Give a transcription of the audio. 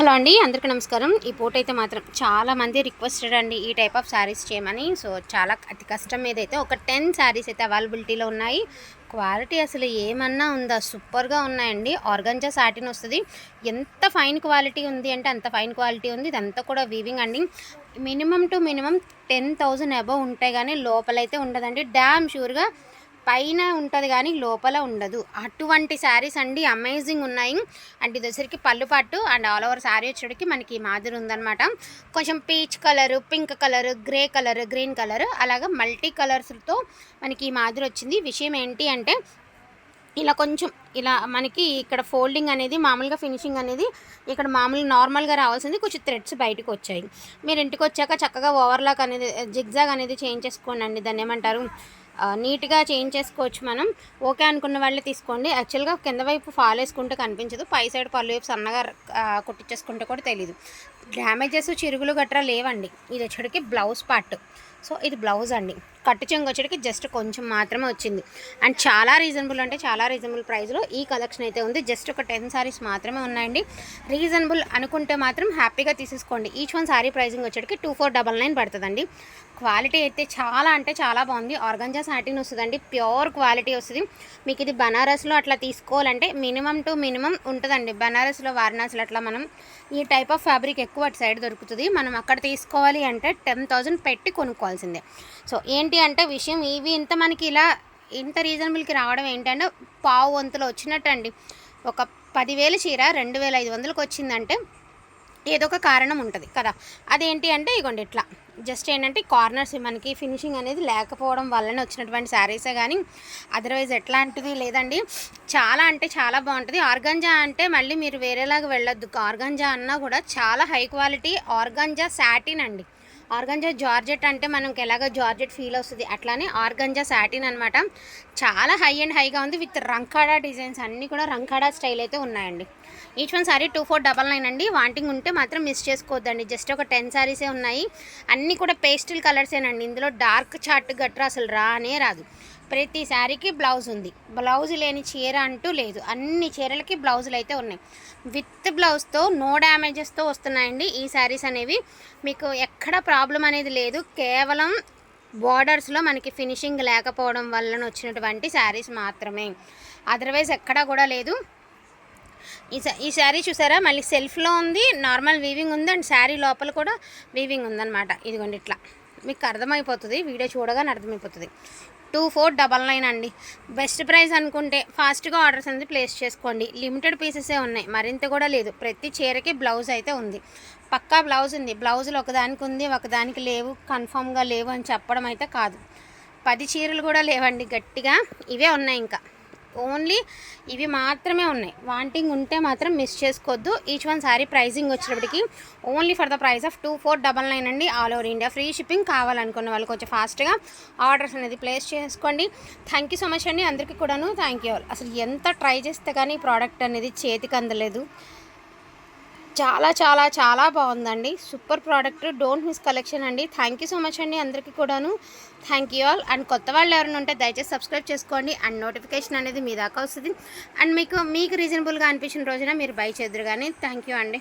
Hello అండి అందరికీ నమస్కారం. ఈ పూట అయితే మాత్రం చాలా మంది రిక్వెస్టెడ్ అండి ఈ టైప్ ఆఫ్ శారీస్ చేయమని. సో చాలా అతి కష్టం మీద అయితే ఒక టెన్ శారీస్ అయితే అవైలబిలిటీలో ఉన్నాయి. క్వాలిటీ అసలు ఏమన్నా ఉందా? సూపర్గా ఉన్నాయండి. ఆర్గంజా సాటిన్ వస్తుంది. ఎంత ఫైన్ క్వాలిటీ ఉంది అంటే అంత ఫైన్ క్వాలిటీ ఉంది. ఇదంతా కూడా వీవింగ్ అండి. Minimum two minimum ten thousand above ఉంటాయి కానీ లోపలైతే ఉండదండి. డ్యామ్ షూర్గా పైన ఉంటుంది కానీ లోపల ఉండదు. అటువంటి శారీస్ అండి అమేజింగ్ ఉన్నాయి. అండ్ ఇది వచ్చరికి పళ్ళు పట్టు అండ్ ఆల్ ఓవర్ శారీ వచ్చేటికి మనకి ఈ మాదిరి ఉందన్నమాట. కొంచెం peach colour pink colour grey colour green colour అలాగా మల్టీ కలర్స్తో మనకి ఈ మాదిరి వచ్చింది. విషయం ఏంటి అంటే ఇలా కొంచెం ఇలా మనకి ఇక్కడ ఫోల్డింగ్ అనేది మామూలుగా ఫినిషింగ్ అనేది ఇక్కడ మామూలు నార్మల్గా రావాల్సింది కొంచెం థ్రెడ్స్ బయటకు వచ్చాయి. మీరు ఇంటికి వచ్చాక చక్కగా ఓవర్లాక్ అనేది జిగ్జాగ్ అనేది చేంజ్ చేసుకోండి అండి. దాన్ని ఏమంటారు? నీట్గా చేంజ్ చేసుకోవచ్చు మనం. ఓకే అనుకున్న వాళ్ళే తీసుకోండి. యాక్చువల్గా కింద వైపు ఫాల్ వేసుకుంటే కనిపించదు. పై సైడ్ పళ్ళు వైపు సన్నగా కుట్టించేసుకుంటే కూడా తెలియదు డ్యామేజెస్ చిరుగులు గట్రా లేవండి. ఇది వచ్చేటికి బ్లౌజ్ పార్ట్. సో ఇది బ్లౌజ్ అండి. కట్టు చెంగు వచ్చేటికి జస్ట్ కొంచెం మాత్రమే వచ్చింది. అండ్ చాలా రీజనబుల్ అంటే చాలా రీజనబుల్ ప్రైస్లో ఈ కలెక్షన్ అయితే ఉంది. జస్ట్ ఒక టెన్ సారీస్ మాత్రమే ఉన్నాయండి. రీజనబుల్ అనుకుంటే మాత్రం హ్యాపీగా తీసేసుకోండి. ఈచ్ వన్ సారీ ప్రైజింగ్ వచ్చేటికి టూ ఫోర్ డబల్ నైన్ పడుతుందండి. క్వాలిటీ అయితే చాలా అంటే చాలా బాగుంది. ఆర్గంజా సాటిన్ వస్తుందండి. ప్యూర్ క్వాలిటీ వస్తుంది. మీకు ఇది బనారస్లో అట్లా తీసుకోవాలంటే మినిమం టు మినిమం ఉంటుందండి. బనారస్లో వారణాసిలో అట్లా మనం ఈ టైప్ ఆఫ్ ఫ్యాబ్రిక్ ఎక్కువ అటు సైడ్ దొరుకుతుంది. మనం అక్కడ తీసుకోవాలి అంటే టెన్ థౌజండ్ పెట్టి కొనుక్కోవాల్సిందే. సో ఏంటి అంటే విషయం ఇవి ఇంత మనకి ఇలా ఇంత రీజనబుల్కి రావడం ఏంటంటే పావు వంతులు వచ్చినట్టండి. ఒక పదివేల చీర రెండు వేల ఐదు వందలకు వచ్చిందంటే ఏదో ఒక కారణం ఉంటుంది కదా? అదేంటి అంటే ఇగోండి ఇట్లా. జస్ట్ ఏంటంటే కార్నర్స్ మనకి ఫినిషింగ్ అనేది లేకపోవడం వల్లనే వచ్చినటువంటి శారీసే కానీ అదర్వైజ్ ఎట్లాంటిది లేదండి. చాలా అంటే చాలా బాగుంటుంది. ఆర్గంజా అంటే మళ్ళీ మీరు వేరేలాగా వెళ్ళొద్దు. ఆర్గంజా అన్నా కూడా చాలా హై క్వాలిటీ ఆర్గంజా సాటిన్ అండి. ఆర్గంజా జార్జెట్ అంటే మనకి ఎలాగ జార్జెట్ ఫీల్ వస్తుంది. అట్లానే ఆర్గంజా సాటిన్ అనమాట చాలా హై అండ్ హైగా ఉంది విత్ రంకాడా డిజైన్స్. అన్నీ కూడా రంకాడా స్టైల్ అయితే ఉన్నాయండి. Each one sari two four double nine అండి. వాంటింగ్ ఉంటే మాత్రం మిస్ చేసుకోవద్దండి. జస్ట్ ఒక టెన్ సారీసే ఉన్నాయి. అన్నీ కూడా పేస్టిల్ కలర్సేనండి ఇందులో డార్క్ చార్ట్ గట్రా అసలు రానే రాదు. ప్రతి శారీకి బ్లౌజ్ ఉంది. బ్లౌజ్ లేని చీర అంటూ లేదు. అన్ని చీరలకి బ్లౌజులు అయితే ఉన్నాయి. విత్ బ్లౌజ్తో నో డ్యామేజెస్తో వస్తున్నాయండి. ఈ శారీస్ అనేవి మీకు ఎక్కడ ప్రాబ్లం అనేది లేదు. కేవలం బార్డర్స్లో మనకి ఫినిషింగ్ లేకపోవడం వలన వచ్చినటువంటి శారీస్ మాత్రమే. అదర్వైజ్ ఎక్కడా కూడా లేదు. ఈ ఈ శారీ చూసారా? మళ్ళీ సెల్ఫ్లో ఉంది నార్మల్ వీవింగ్ ఉంది అండ్ శారీ లోపల కూడా వీవింగ్ ఉందన్నమాట. ఇదిగోండి ఇట్లా. మీకు అర్థమైపోతుంది వీడియో చూడగానే అర్థమైపోతుంది. టూ ఫోర్ డబల్ నైన్ అండి. బెస్ట్ ప్రైస్ అనుకుంటే ఫాస్ట్గా ఆర్డర్స్ అనేది ప్లేస్ చేసుకోండి. లిమిటెడ్ పీసెసే ఉన్నాయి మరింత కూడా లేదు. ప్రతి చీరకి బ్లౌజ్ అయితే ఉంది. పక్కా బ్లౌజ్ ఉంది. బ్లౌజులు ఒకదానికి ఉంది ఒకదానికి లేవు కన్ఫామ్గా లేవు అని చెప్పడం అయితే కాదు. పది చీరలు కూడా లేవండి గట్టిగా. ఇవే ఉన్నాయి ఇంకా. ఓన్లీ ఇవి మాత్రమే ఉన్నాయి. వాంటింగ్ ఉంటే మాత్రం మిస్ చేసుకోవద్దు. ఈచ్ వన్ సారీ ప్రైజింగ్ వచ్చేటప్పటికి only for the price of two four double nine అండి. All over India free shipping కావాలనుకున్న వాళ్ళు కొంచెం ఫాస్ట్గా ఆర్డర్స్ అనేది ప్లేస్ చేసుకోండి. థ్యాంక్ యూ సో మచ్ అండి. అందరికీ కూడాను థ్యాంక్ యూ అసలు ఎంత ట్రై చేస్తే కానీ ఈ ప్రోడక్ట్ అనేది చేతికి అందలేదు. చాలా చాలా చాలా బాగుందండి. Super product. Don't miss collection అండి. థ్యాంక్ యూ సో మచ్ అండి అందరికీ కూడాను. Thank you all. అండ్ కొత్త వాళ్ళు ఎవరైనా ఉంటే దయచేసి సబ్స్క్రైబ్ చేసుకోండి. అండ్ నోటిఫికేషన్ అనేది మీ దాకా వస్తుంది. అండ్ మీకు మీకు రీజనబుల్గా అనిపించిన రోజున మీరు బై చేద్దరు కానీ థ్యాంక్ యూ అండి.